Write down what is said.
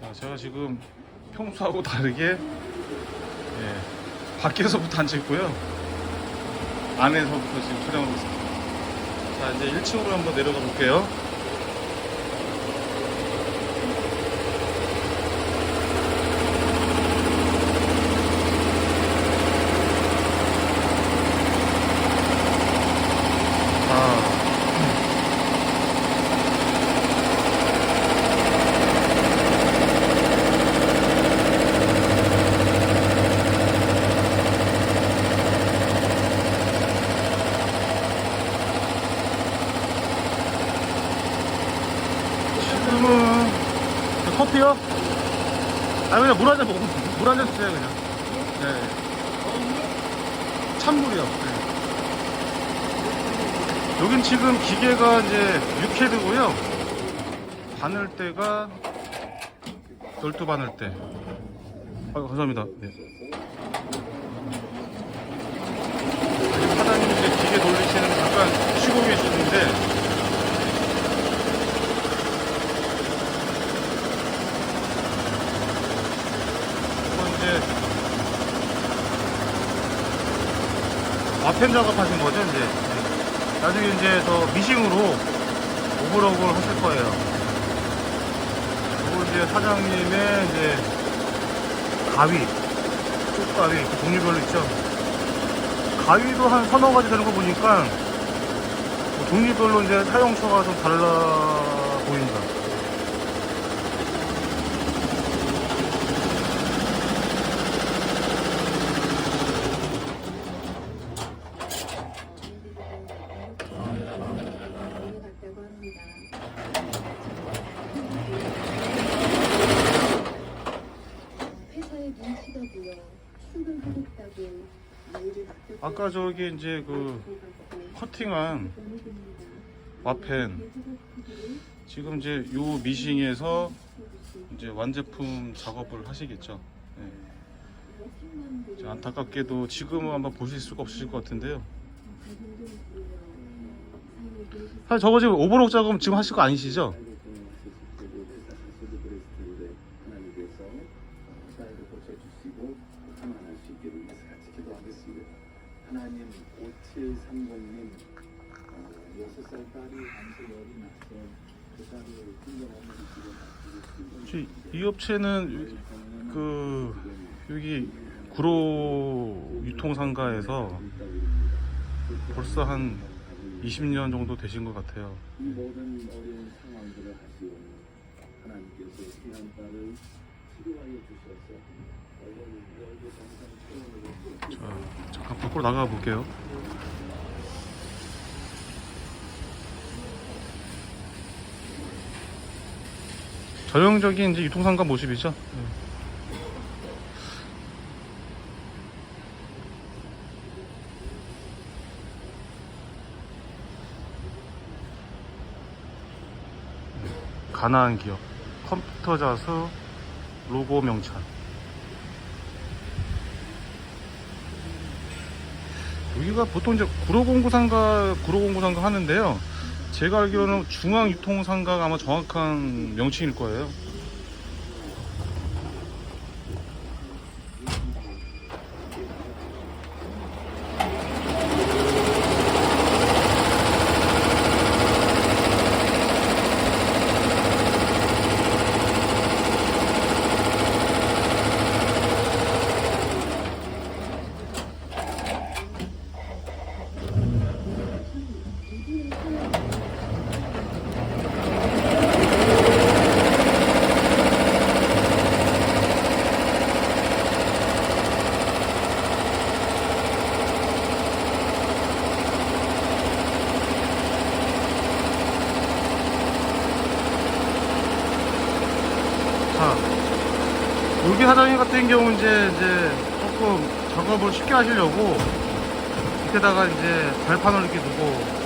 자, 제가 지금 평소하고 다르게 예, 밖에서부터 안 찍고요. 안에서부터 지금 촬영하고 있습니다. 자, 이제 1층으로 한번 내려가 볼게요. 아, 지금은 저 커피요? 아 그냥 물한잔 먹으면 물한잔 주세요 그냥. 네 찬물이요. 네. 여긴 지금 기계가 이제 6헤드고요. 바늘대가 12 바늘대 아 감사합니다. 네. 사장님 이제 기계 돌리시는 거 잠깐 쉬고 계시는데 이건 이제 와펜 작업하신 거죠 이제? 네. 나중에 이제 저 미싱으로 오버럭을 하실 거예요. 그리고 이제 사장님의 이제 가위 꽃가위 그 종류별로 있죠. 가위도 한 서너 가지 되는 거 보니까 뭐 종류별로 이제 사용처가 좀 달라 보인다 갔다고 합니다. 아까 저기 이제 그 커팅한 와펜 지금 이제 요 미싱에서 이제 완제품 작업을 하시겠죠. 네. 안타깝게도 지금은 한번 보실 수가 없으실 것 같은데요. 사실 저거 지금 오버록 작업 지금 하실 거 아니시죠? 5730님 여섯 살 딸이 암세열이 나서 그 딸을 훈련하는 지금 이 업체는 그 여기 구로 유통상가에서 벌써 한 20년 정도 되신 것 같아요. 이 모든 어려운 상황들을 하시오 하나님께서 귀한 딸을 치료하여 주셔서 자, 잠깐 밖으로 나가 볼게요. 전형적인 이제 유통상가 모습이죠. 네. 가나한 기업 컴퓨터 자수 로고 명찰 여기가 보통 이제 구로공구 상가 구로공구 상가 하는데요. 제가 알기로는 중앙유통상가가 아마 정확한 명칭일 거예요. 자, 여기 사장님 같은 경우 이제 이제 조금 작업을 쉽게 하시려고 밑에다가 이제 발판을 이렇게 두고